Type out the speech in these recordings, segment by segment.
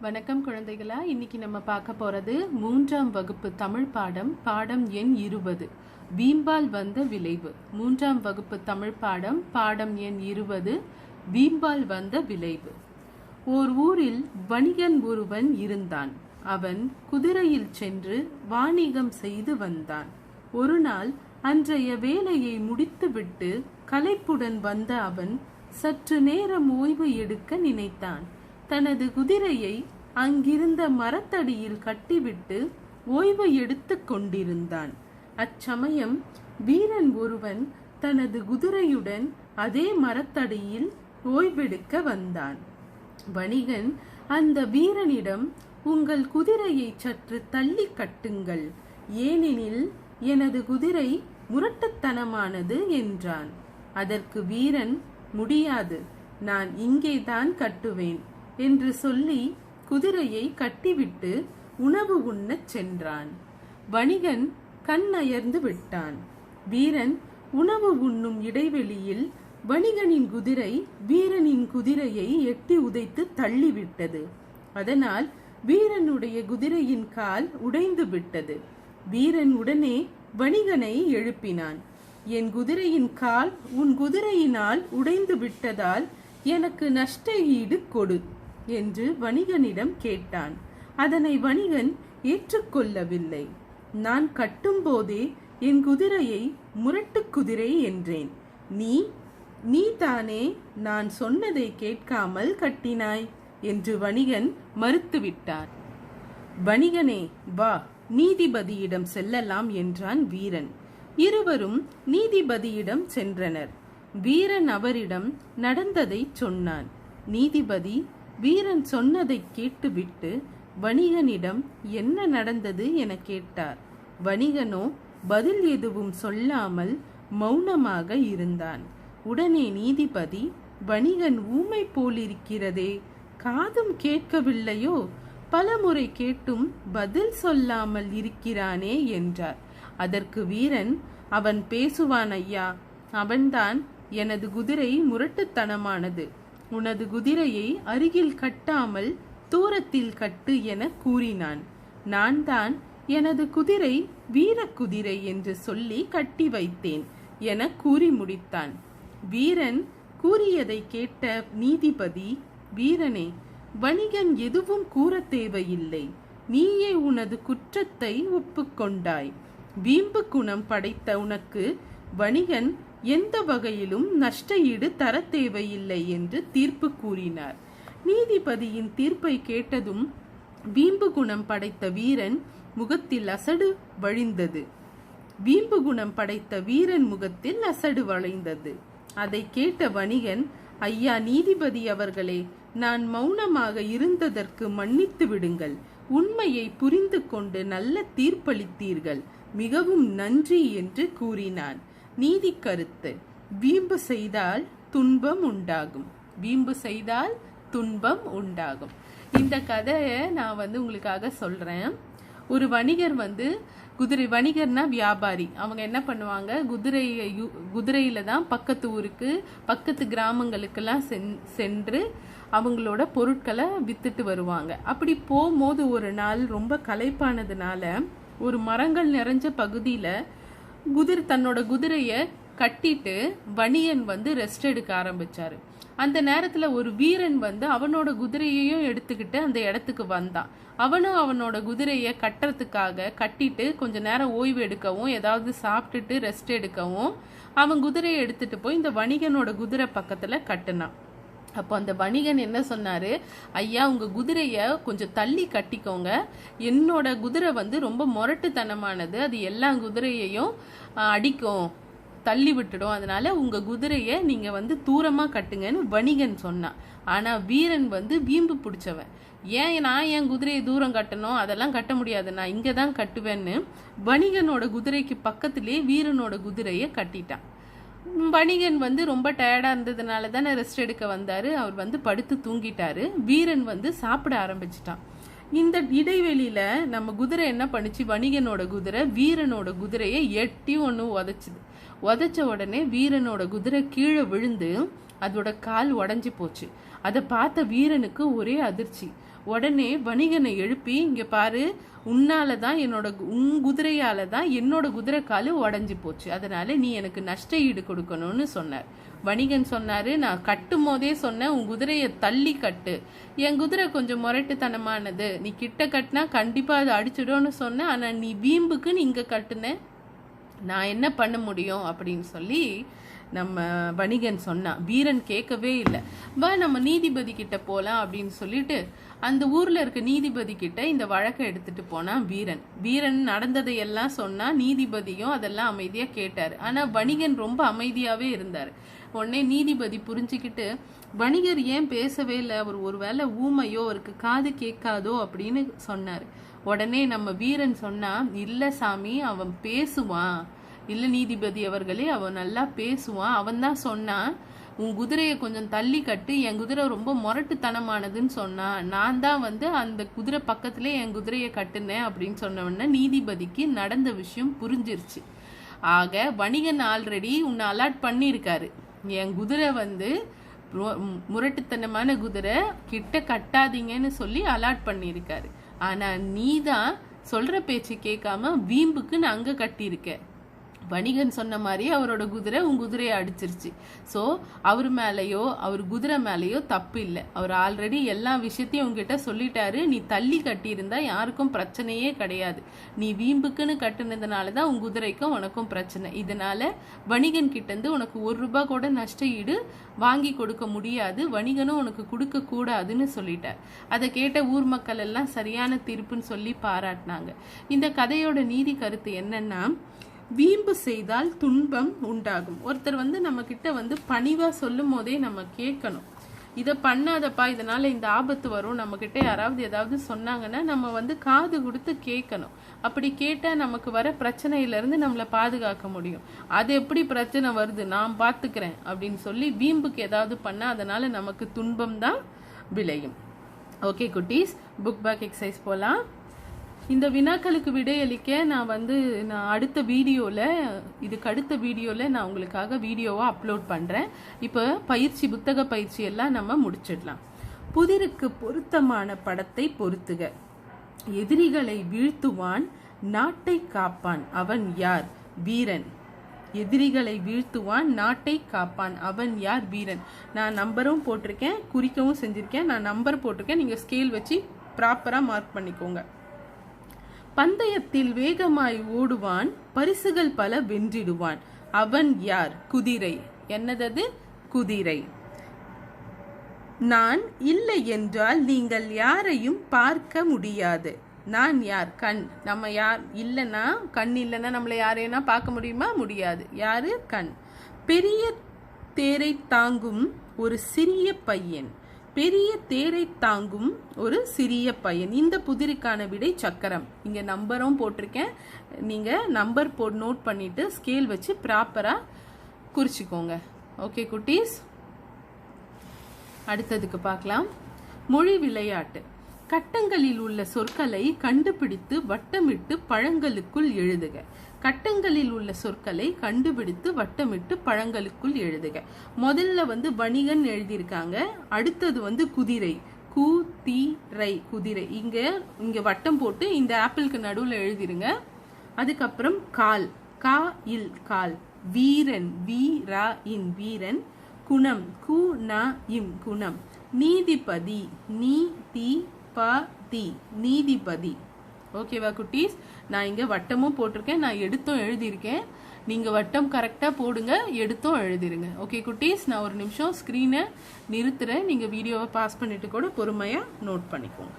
வணக்கம் குழந்தைகளா. இன்னைக்கு நம்ம பார்க்க போறது மூன்றாம் வகுப்பு தமிழ் பாடம் பாடம் எண் இருபது. வீம்பால் வந்த விளைவு. மூன்றாம் வகுப்பு தமிழ் பாடம் பாடம் எண் இருபது வீம்பால் வந்த விளைவு. ஓர் ஊரில் வணிகன் ஒருவன் இருந்தான். அவன் குதிரையில் சென்று வாணிகம் செய்து வந்தான். ஒரு நாள் அன்றைய வேலையை முடித்துவிட்டு களைப்புடன் வந்த அவன் சற்று நேரம் ஓய்வு எடுக்க நினைத்தான். தனது குதிரையை அங்கிருந்த மரத்தடியில் கட்டிவிட்டு ஓய்வு எடுத்து கொண்டிருந்தான். அச்சமயம் வீரன் ஒருவன் தனது குதிரையுடன் அதே மரத்தடியில் ஓய்வெடுக்க வந்தான். வணிகன் அந்த வீரனிடம் உங்கள் குதிரையை சற்று தள்ளி கட்டுங்கள். ஏனெனில் எனது குதிரை முரட்டுத்தனமானது என்றான். அதற்கு வீரன் முடியாது. நான் இங்கேதான் கட்டுவேன். என்று சொல்லி குதிரையை கட்டிவிட்டு உணவு உண்ணச் சென்றான். வணிகன் கண் அயர்ந்து விட்டான். வீரன் உணவு உண்ணும் இடைவெளியில் வணிகனின் குதிரை வீரனின் குதிரையை எட்டி உதைத்து தள்ளிவிட்டது. அதனால் வீரனுடைய குதிரையின் கால் உடைந்து விட்டது. வீரன் உடனே வணிகனை எழுப்பினான். என் குதிரையின் கால் உன் குதிரையினால் உடைந்து விட்டதால் எனக்கு நஷ்ட ஈடு கொடு. என்று வணிகனிடம் கேட்டான். அதனை வணிகன் ஏற்றுக்கொள்ளவில்லை. நான் கட்டும்போதே என் குதிரையை முரட்டு குதிரை என்றேன். நீ நீ தானே நான் சொன்னதை கேட்காமல் கட்டினாய் என்று வணிகன் மறுத்துவிட்டார். வணிகனே வா நீதிபதியிடம் செல்லலாம் என்றான் வீரன். இருவரும் நீதிபதியிடம் சென்றனர். வீரன் அவரிடம் நடந்ததை சொன்னான். நீதிபதி வீரன் சொன்னதை கேட்டுவிட்டு வணிகனிடம் என்ன நடந்தது என கேட்டார். வணிகனோ பதில் எதுவும் சொல்லாமல் மௌனமாக இருந்தான். உடனே நீதிபதி வணிகன் ஊமை போலிருக்கிறதே காதும் கேட்கவில்லையோ? பலமுறை கேட்டும் பதில் சொல்லாமல் இருக்கிறானே என்றார். அதற்கு வீரன் அவன் பேசுவான் ஐயா அவன்தான் எனது குதிரை முரட்டுத்தனமானது. உனது குதிரையை அருகில் கட்டாமல் தூரத்தில் கட்டு என கூறினான். நான் தான் எனது குதிரை வீரக்குதிரை என்று சொல்லி கட்டி வைத்தேன் என கூறி முடித்தான். வீரன் கூறியதை கேட்ட நீதிபதி வீரனே வணிகன் எதுவும் கூற தேவையில்லை. நீயே உனது குற்றத்தை ஒப்புக்கொண்டாய் வீம்பு குணம் படைத்த உனக்கு வணிகன் எந்த வகையிலும் நஷ்ட ஈடு தர தேவையில்லை என்று தீர்ப்பு கூறினார். நீதிபதியின் தீர்ப்பை கேட்டதும் வீம்பு குணம் படைத்த வீரன் முகத்தில் அசடு வழிந்தது. வீம்பு குணம் படைத்த வீரன் முகத்தில் அசடு வளைந்தது அதை கேட்ட வணிகன் ஐயா நீதிபதி அவர்களே நான் மௌனமாக இருந்ததற்கு மன்னித்து விடுங்கள். உண்மையை புரிந்து கொண்டு நல்ல தீர்ப்பளித்தீர்கள். மிகவும் நன்றி என்று கூறினான். நீதி கருத்து வீம்பு செய்தால் துன்பம் உண்டாகும். வீம்பு செய்தால் துன்பம் உண்டாகும். இந்த கதையை நான் வந்து உங்களுக்காக சொல்றேன். ஒரு வணிகர் வந்து குதிரை வணிகர்னா வியாபாரி. அவங்க என்ன பண்ணுவாங்க? குதிரையை யு- குதிரையில தான் பக்கத்து ஊருக்கு பக்கத்து கிராமங்களுக்கெல்லாம் சென் சென்று அவங்களோட பொருட்களை வித்துட்டு வருவாங்க. அப்படி போகும்போது ஒரு நாள் ரொம்ப களைப்பானதுனால ஒரு மரங்கள் நிறைஞ்ச பகுதியில் குதிரை தன்னோட குதிரையை கட்டிட்டு வணிகன் வந்து ரெஸ்ட் எடுக்க ஆரம்பிச்சாரு. அந்த நேரத்துல ஒரு வீரன் வந்து அவனோட குதிரையையும் எடுத்துக்கிட்டு அந்த இடத்துக்கு வந்தான். அவனும் அவனோட குதிரையை கட்டுறதுக்காக கட்டிட்டு கொஞ்ச நேரம் ஓய்வு எடுக்கவும் ஏதாவது சாப்பிட்டுட்டு ரெஸ்ட் எடுக்கவும் அவன் குதிரையை எடுத்துட்டு போய் இந்த வணிகனோட குதிரை பக்கத்துல கட்டினான். அப்போ அந்த வணிகன் என்ன சொன்னார்? ஐயா உங்கள் குதிரையை கொஞ்சம் தள்ளி கட்டிக்கோங்க. என்னோட குதிரை வந்து ரொம்ப முரட்டுத்தனமானது. அது எல்லா குதிரையையும் அடிக்கும். தள்ளி விட்டுடும். அதனால உங்கள் குதிரையை நீங்கள் வந்து தூரமாக கட்டுங்கன்னு வணிகன் சொன்னான். ஆனால் வீரன் வந்து வீம்பு பிடிச்சவன். ஏன் நான் என் குதிரையை தூரம் கட்டணும்? அதெல்லாம் கட்ட முடியாது. நான் இங்கே தான் கட்டுவேன்னு வணிகனோட குதிரைக்கு பக்கத்திலே வீரனோட குதிரையை கட்டிட்டான். வணிகன் வந்து ரொம்ப டயர்டாக இருந்ததுனால தானே ரெஸ்ட் எடுக்க வந்தார். அவர் வந்து படுத்து தூங்கிட்டாரு. வீரன் வந்து சாப்பிட ஆரம்பிச்சிட்டான். இந்த இடைவெளியில் நம்ம குதிரை என்ன பண்ணுச்சு? வணிகனோட குதிரை வீரனோட குதிரையை எட்டி ஒன்று உதச்சிது. உதைச்ச உடனே வீரனோட குதிரை கீழே விழுந்து அதோட கால் உடஞ்சி போச்சு. அதை பார்த்த வீரனுக்கு ஒரே அதிர்ச்சி. உடனே வணிகனை எழுப்பி இங்கே பாரு உன்னால தான் என்னோட உன் குதிரையால தான் என்னோட குதிரை காலு உடஞ்சி போச்சு. அதனால நீ எனக்கு நஷ்ட ஈடு கொடுக்கணும்னு சொன்னார். வணிகன் சொன்னாரு நான் கட்டும் போதே சொன்னேன் உன் குதிரையை தள்ளி கட்டு. என் குதிரை கொஞ்சம் முரட்டுத்தனமானது. நீ கிட்ட கட்டினா கண்டிப்பா அதை அடிச்சிடும்னு சொன்னேன் ஆனால் நீ வீம்புக்கு நீ கட்டுன. நான் என்ன பண்ண முடியும்? அப்படின்னு சொல்லி நம்ம வணிகன் சொன்னான் வீரன் கேட்கவே இல்லை. வா நம்ம நீதிபதி கிட்ட போகலாம் அப்படின்னு சொல்லிட்டு அந்த ஊரில் இருக்க நீதிபதி கிட்ட இந்த வழக்கை எடுத்துட்டு போனான் வீரன். வீரன் நடந்ததை எல்லாம் நீதிபதியும் அதெல்லாம் அமைதியாக கேட்டார். ஆனால் வணிகன் ரொம்ப அமைதியாகவே இருந்தார். உடனே நீதிபதி புரிஞ்சுக்கிட்டு வணிகர் ஏன் பேசவே இல்லை? அவர் ஒருவேளை ஊமையோ அவருக்கு காது கேட்காதோ? அப்படின்னு சொன்னார். உடனே நம்ம வீரன் சொன்னா இல்லை சாமி அவன் பேசுவான். இல்லை நீதிபதி அவர்களே அவன் நல்லா பேசுவான். அவன் தான் சொன்னான் உன் குதிரையை கொஞ்சம் தள்ளி கட்டு. என் குதிரை ரொம்ப முரட்டுத்தனமானதுன்னு சொன்னான். நான் தான் வந்து அந்த குதிரை பக்கத்துல என் குதிரையை கட்டுனேன் அப்படின்னு சொன்ன நீதிபதிக்கு நடந்த விஷயம் புரிஞ்சிருச்சு. ஆக வணிகன் ஆல்ரெடி உன்னை அலாட் பண்ணியிருக்காரு. என் குதிரை வந்து முரட்டுத்தனமான குதிரை கிட்ட கட்டாதீங்கன்னு சொல்லி அலாட் பண்ணியிருக்காரு. ஆனால் நீ தான் சொல்கிற பேச்சு கேட்காம வீம்புக்கு நான் அங்கே கட்டியிருக்க. வணிகன் சொன்ன மாதிரி அவரோட குதிரை உன் குதிரையை அடிச்சிருச்சு. ஸோ அவர் மேலேயோ அவர் குதிரை மேலேயோ தப்பு இல்லை. அவர் ஆல்ரெடி எல்லா விஷயத்தையும் உங்ககிட்ட சொல்லிட்டாரு. நீ தள்ளி கட்டியிருந்தா யாருக்கும் பிரச்சனையே கிடையாது. நீ வீம்புக்குன்னு கட்டுனதுனால தான் உன் குதிரைக்கும் உனக்கும் பிரச்சனை. இதனால வணிகன் கிட்டேருந்து உனக்கு ஒரு ரூபா கூட நஷ்ட ஈடு வாங்கி கொடுக்க முடியாது. வணிகனும் உனக்கு கொடுக்க கூடாதுன்னு சொல்லிட்டார். அதை கேட்ட ஊர் மக்கள் எல்லாம் சரியான தீர்ப்புன்னு சொல்லி பாராட்டினாங்க. இந்த கதையோட நீதி கருத்து என்னன்னா வீம்பு செய்தால் துன்பம் உண்டாகும். ஒருத்தர் வந்து நம்ம கிட்ட வந்து பணிவா சொல்லும் போதே நம்ம கேட்கணும். இதை பண்ணாதப்பா இதனால இந்த ஆபத்து வரும். நம்ம கிட்ட யாராவது ஏதாவது சொன்னாங்கன்னா நம்ம வந்து காது கொடுத்து கேட்கணும். அப்படி கேட்டா நமக்கு வர பிரச்சனையில இருந்து நம்மளை பாதுகாக்க முடியும். அது எப்படி பிரச்சனை வருது? நான் பாத்துக்கிறேன் அப்படின்னு சொல்லி வீம்புக்கு ஏதாவது பண்ணா அதனால நமக்கு துன்பம் தான் விளையும். ஓகே குட்டீஸ். புக் பேக் எக்ஸசைஸ் போலாம். இந்த வினாக்களுக்கு விடையளிக்க நான் வந்து நான் அடுத்த வீடியோவில் இதுக்கு அடுத்த வீடியோவில் நான் உங்களுக்காக வீடியோவை அப்லோட் பண்ணுறேன் இப்போ பயிற்சி புத்தக பயிற்சி எல்லாம் நம்ம முடிச்சிடலாம். புதிருக்கு பொருத்தமான படத்தை பொருத்துக. எதிரிகளை வீழ்த்துவான் நாட்டை காப்பான். அவன் யார்? வீரன். எதிரிகளை வீழ்த்துவான் நாட்டை காப்பான். அவன் யார்? வீரன். நான் நம்பரும் போட்டிருக்கேன் குறிக்கவும் செஞ்சுருக்கேன். நான் நம்பர் போட்டிருக்கேன். நீங்கள் ஸ்கேல் வச்சு ப்ராப்பராக மார்க் பண்ணிக்கோங்க. பந்தயத்தில் வேகமாய் ஓடுவான் பரிசுகள் பல வென்றிடுவான். அவன் யார்? குதிரை. என்னதது? குதிரை. நான் இல்லை என்றால் நீங்கள் யாரையும் பார்க்க முடியாது. நான் யார்? கண். நம்ம யார்? இல்லைன்னா கண் இல்லைன்னா நம்மளை யாரையும்னா பார்க்க முடியுமா? முடியாது. யாரு? கண். பெரிய தேரை தாங்கும் ஒரு சிறிய பையன். பெரிய தேரை தாங்கும் ஒரு சிறிய பையன். இந்த புதிருக்கான விடை சக்கரம். இங்க நம்பரும் போட்டிருக்கேன். நீங்க நம்பர் போ நோட் பண்ணிட்டு ஸ்கேல் வச்சு ப்ராப்பரா குறிச்சிக்கோங்க. ஓகே குட்டீஸ்? அடுத்ததுக்கு பார்க்கலாம். மொழி விளையாட்டு. கட்டங்களில் உள்ள சொற்களை கண்டுபிடித்து வட்டமிட்டு பழங்களுக்குள் எழுதுக. கட்டங்களில் உள்ள சொற்களை கண்டுபிடித்து வட்டமிட்டு பழங்களுக்குள் எழுதுக. முதல்ல வந்து வணிகன் எழுதியிருக்காங்க. அடுத்தது வந்து குதிரை. கு தி ரை குதிரை. இங்க இங்க வட்டம் போட்டு இந்த ஆப்பிளுக்கு நடுவில் எழுதிருங்க. அதுக்கப்புறம் கால். கா இல் கால். வீரன் வீ ரா இன் வீரன். குணம். கு ந இம் குணம். நீதிபதி நீ தி ப தி. நீதிபதி. ஓகேவா குட்டீஸ். நான் இங்கே வட்டமும் போட்டிருக்கேன். நான் எடுத்தும் எழுதியிருக்கேன். நீங்கள் வட்டம் கரெக்டாக போடுங்க எடுத்தும் எழுதிருங்க. ஓகே குட்டீஸ்? நான் ஒரு நிமிஷம் ஸ்க்ரீனை நிறுத்துறேன். நீங்கள் வீடியோவை பாஸ் பண்ணிட்டு கூட பொறுமையாக நோட் பண்ணிக்கோங்க.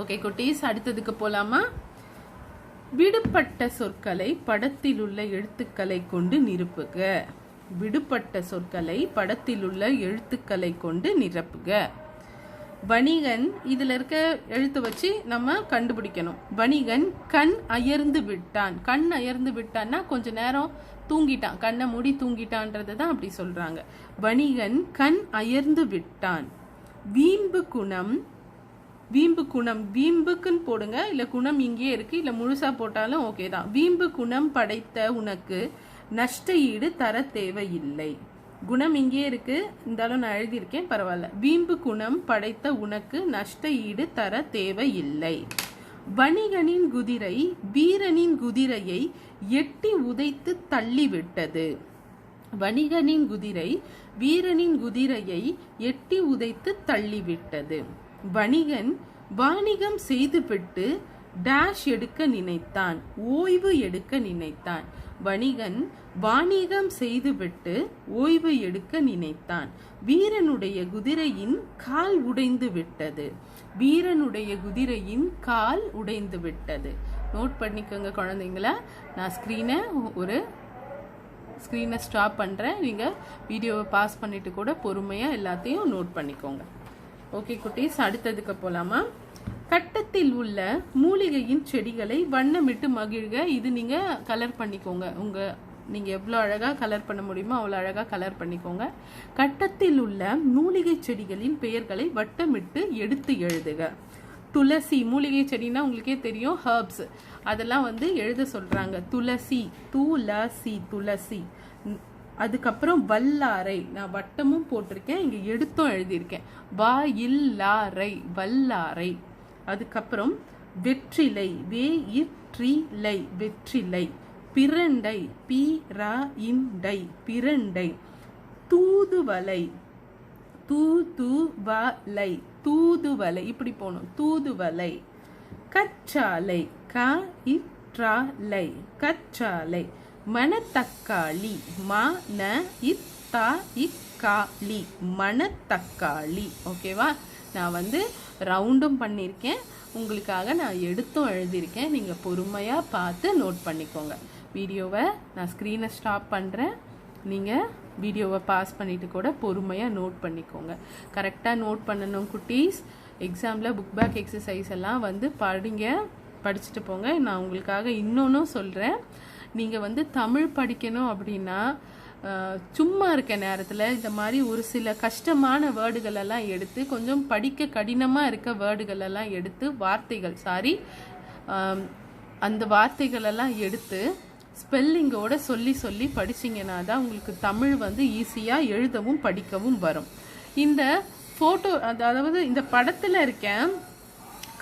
ஓகே குட்டீஸ் அடுத்ததுக்கு போலாமா? விடுபட்ட சொற்களை படத்தில் உள்ள எழுத்துக்களை கொண்டு நிரப்புக. விடுபட்ட சொற்களை படத்தில் உள்ள எழுத்துக்களை கொண்டு நிரப்புக. வணிகன் இதில் இருக்க எழுத்து வச்சு நம்ம கண்டுபிடிக்கணும். வணிகன் கண் அயர்ந்து விட்டான். கண் அயர்ந்து விட்டான்னா கொஞ்ச நேரம் தூங்கிட்டான். கண்ணை மூடி தூங்கிட்டான்றதை தான் அப்படி சொல்றாங்க. வணிகன் கண் அயர்ந்து விட்டான். வீம்பு குணம் வீம்பு குணம் வீம்புக்குன்னு போடுங்க. இல்லை குணம் இங்கேயே இருக்கு. இல்லை முழுசா போட்டாலும் ஓகே தான். வீம்பு குணம் படைத்த உனக்கு நஷ்ட ஈடு தர தேவையில்லை. குணம் இங்கே இருக்கு. இருந்தாலும் நான் எழுதியிருக்கேன் பரவாயில்ல. வீம்பு குணம் படைத்த உனக்கு நஷ்ட ஈடு தர தேவையில்லை. வணிகனின் குதிரை வீரனின் குதிரையை எட்டி உதைத்து தள்ளிவிட்டது. வணிகனின் குதிரை வீரனின் குதிரையை எட்டி உதைத்து தள்ளிவிட்டது. வணிகன் வாணிகம் செய்துவிட்டு டேஷ் எடுக்க நினைத்தான் ஓய்வு எடுக்க நினைத்தான். வணிகன் வாணிகம் செய்துவிட்டு ஓய்வு எடுக்க நினைத்தான். வீரனுடைய குதிரையின் கால் உடைந்து விட்டது. வீரனுடைய குதிரையின் கால் உடைந்து விட்டது. நோட் பண்ணிக்கோங்க குழந்தைங்களா. நான் ஸ்க்ரீனை ஒரு ஸ்க்ரீனை ஸ்டாப் பண்ணுறேன் நீங்கள் வீடியோவை பாஸ் பண்ணிட்டு கூட பொறுமையாக எல்லாத்தையும் நோட் பண்ணிக்கோங்க. ஓகே குட்டீஸ் அடுத்ததுக்கு போகலாமா கட்டத்தில் உள்ள மூலிகையின் செடிகளை வண்ணமிட்டு மகிழ்க. இது நீங்கள் கலர் பண்ணிக்கோங்க. உங்கள் நீங்கள் எவ்வளோ அழகாக கலர் பண்ண முடியுமோ அவ்வளோ அழகாக கலர் பண்ணிக்கோங்க. கட்டத்தில் உள்ள மூலிகை செடிகளின் பெயர்களை வட்டமிட்டு எடுத்து எழுதுக. துளசி மூலிகை செடினா உங்களுக்கே தெரியும் ஹர்ப்ஸ் அதெல்லாம் வந்து எழுத சொல்றாங்க. துளசி துளசி துளசி. அதுக்கப்புறம் வல்லாரை. நான் வட்டமும் போட்டிருக்கேன் இங்க எடுத்தும் எழுதியிருக்கேன். வா இல்லாரை வல்லாரை. அதுக்கப்புறம் வெற்றிலை வே இற்றிலை வெற்றிலை. பிரண்டை பி இண்டை பிரண்டை. தூதுவலை தூதுவலை தூதுவலை இப்படி போகணும். தூதுவலை கச்சாலை க இற்றாலை கச்சாலை மணத்தக்காளி மா ந இத்தா இக்காளி மணத்தக்காளி. ஓகேவா? நான் வந்து ரவுண்டும் பண்ணியிருக்கேன் உங்களுக்காக நான் எடுத்தும் எழுதியிருக்கேன். நீங்கள் பொறுமையாக பார்த்து நோட் பண்ணிக்கோங்க. வீடியோவை நான் ஸ்க்ரீனை ஸ்டாப் பண்ணுறேன் நீங்கள் வீடியோவை பாஸ் பண்ணிவிட்டு கூட பொறுமையாக நோட் பண்ணிக்கோங்க. கரெக்டாக நோட் பண்ணணும் குட்டீஸ். எக்ஸாமில் புக் பேக் எக்ஸசைஸ் எல்லாம் வந்து படிங்க. படிச்சுட்டு போங்க. நான் உங்களுக்காக இன்னொன்றும் சொல்கிறேன் நீங்கள் வந்து தமிழ் படிக்கணும் அப்படின்னா சும்மா இருக்க நேரத்தில் இந்த மாதிரி ஒரு சில கஷ்டமான வேர்டுகள் எல்லாம் எடுத்து கொஞ்சம் படிக்க கடினமாக இருக்க வேர்டுகளெல்லாம் எடுத்து வார்த்தைகள் சாரி அந்த வார்த்தைகளெல்லாம் எடுத்து ஸ்பெல்லிங்கோட சொல்லி சொல்லி படிச்சிங்கன்னா தான் உங்களுக்கு தமிழ் வந்து ஈஸியாக எழுதவும் படிக்கவும் வரும். இந்த ஃபோட்டோ அதாவது இந்த படத்தில் இருக்க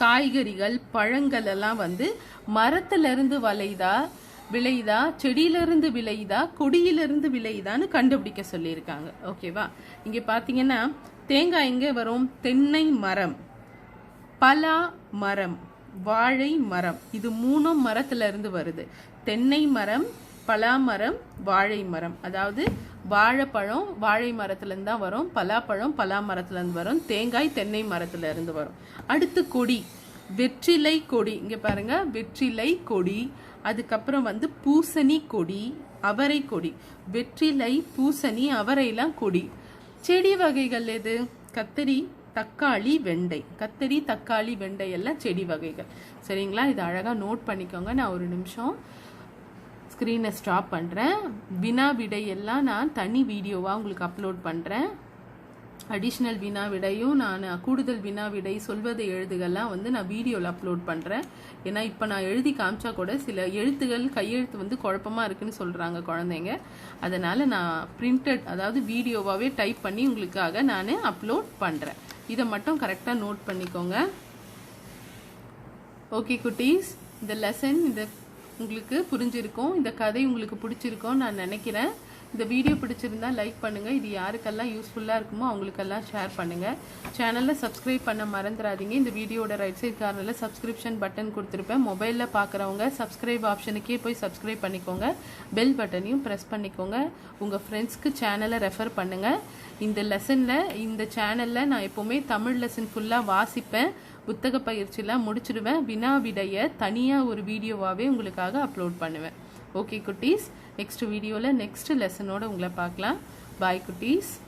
காய்கறிகள் பழங்கள் எல்லாம் வந்து மரத்துலேருந்து வளைதா விளையுதா? செடியிலிருந்து விளையுதா? கொடியிலிருந்து விளையுதான்னு கண்டுபிடிக்க சொல்லியிருக்காங்க. ஓகேவா? இங்கே பார்த்தீங்கன்னா தேங்காய் எங்கே வரும்? தென்னை மரம். பலா மரம். வாழை மரம். இது மூணும் மரத்திலிருந்து வருது. தென்னை மரம் பலா மரம் வாழை மரம். அதாவது வாழைப்பழம் வாழை மரத்துலேருந்து தான் வரும். பலாப்பழம் பலா மரத்துலேருந்து வரும். தேங்காய் தென்னை மரத்துலேருந்து வரும். அடுத்து கொடி. வெற்றிலை கொடி. இங்கே பாருங்க. வெற்றிலை கொடி. அதுக்கப்புறம் வந்து பூசணி கொடி அவரை கொடி. வெற்றிலை பூசணி அவரைலாம் கொடி. செடி வகைகள் எது? கத்தரி தக்காளி வெண்டை. கத்தரி தக்காளி வெண்டை எல்லாம் செடி வகைகள். சரிங்களா? இது அழகாக நோட் பண்ணிக்கோங்க. நான் ஒரு நிமிஷம் ஸ்க்ரீனை ஸ்டாப் பண்ணுறேன் வினா விடை எல்லாம் நான் தனி வீடியோவாக உங்களுக்கு அப்லோட் பண்ணுறேன் அடிஷ்னல் வினா விடையும் நான் கூடுதல் வினா விடை சொல்வதை எழுதுகள்லாம் வந்து நான் வீடியோவில் அப்லோட் பண்ணுறேன் ஏன்னா இப்போ நான் எழுதி காமிச்சா கூட சில எழுத்துகள் கையெழுத்து வந்து குழப்பமாக இருக்குன்னு சொல்கிறாங்க குழந்தைங்க. அதனால் நான் பிரிண்டட் அதாவது வீடியோவாகவே டைப் பண்ணி உங்களுக்காக நான் அப்லோட் பண்ணுறேன் இதை மட்டும் கரெக்டாக நோட் பண்ணிக்கோங்க. ஓகே குட்டீஸ் இந்த லெசன் இந்த உங்களுக்கு புரிஞ்சிருக்கும். இந்த கதை உங்களுக்கு பிடிச்சிருக்கும் நான் நினைக்கிறேன். இந்த வீடியோ பிடிச்சிருந்தா லைக் பண்ணுங்க. இது யாருக்கெல்லாம் யூஸ்ஃபுல்லாக இருக்குமோ அவங்களுக்கெல்லாம் ஷேர் பண்ணுங்க. சேனலில் சப்ஸ்கிரைப் பண்ண மறந்துடாதீங்க. இந்த வீடியோட ரைட் சைட் கார்னரில் சப்ஸ்கிரிப்ஷன் பட்டன் கொடுத்துருப்பேன். மொபைலில் பார்க்குறவங்க சப்ஸ்கிரைப் ஆப்ஷனுக்கே போய் சப்ஸ்கிரைப் பண்ணிக்கோங்க. பெல் பட்டனையும் ப்ரெஸ் பண்ணிக்கோங்க. உங்கள் ஃப்ரெண்ட்ஸ்க்கு சேனலை ரெஃபர் பண்ணுங்கள் இந்த லெசனில் இந்த சேனலில் நான் எப்போவுமே தமிழ் லெசன் ஃபுல்லாக வாசிப்பேன். புத்தக பயிற்சியெலாம் முடிச்சிடுவேன். வினா விடைய தனியாக ஒரு வீடியோவாகவே உங்களுக்காக அப்லோட் பண்ணுவேன். ஓகே குட்டீஸ். நெக்ஸ்ட் வீடியோவில் நெக்ஸ்ட் லெசனோட உங்களை பார்க்கலாம். பாய் குட்டீஸ்.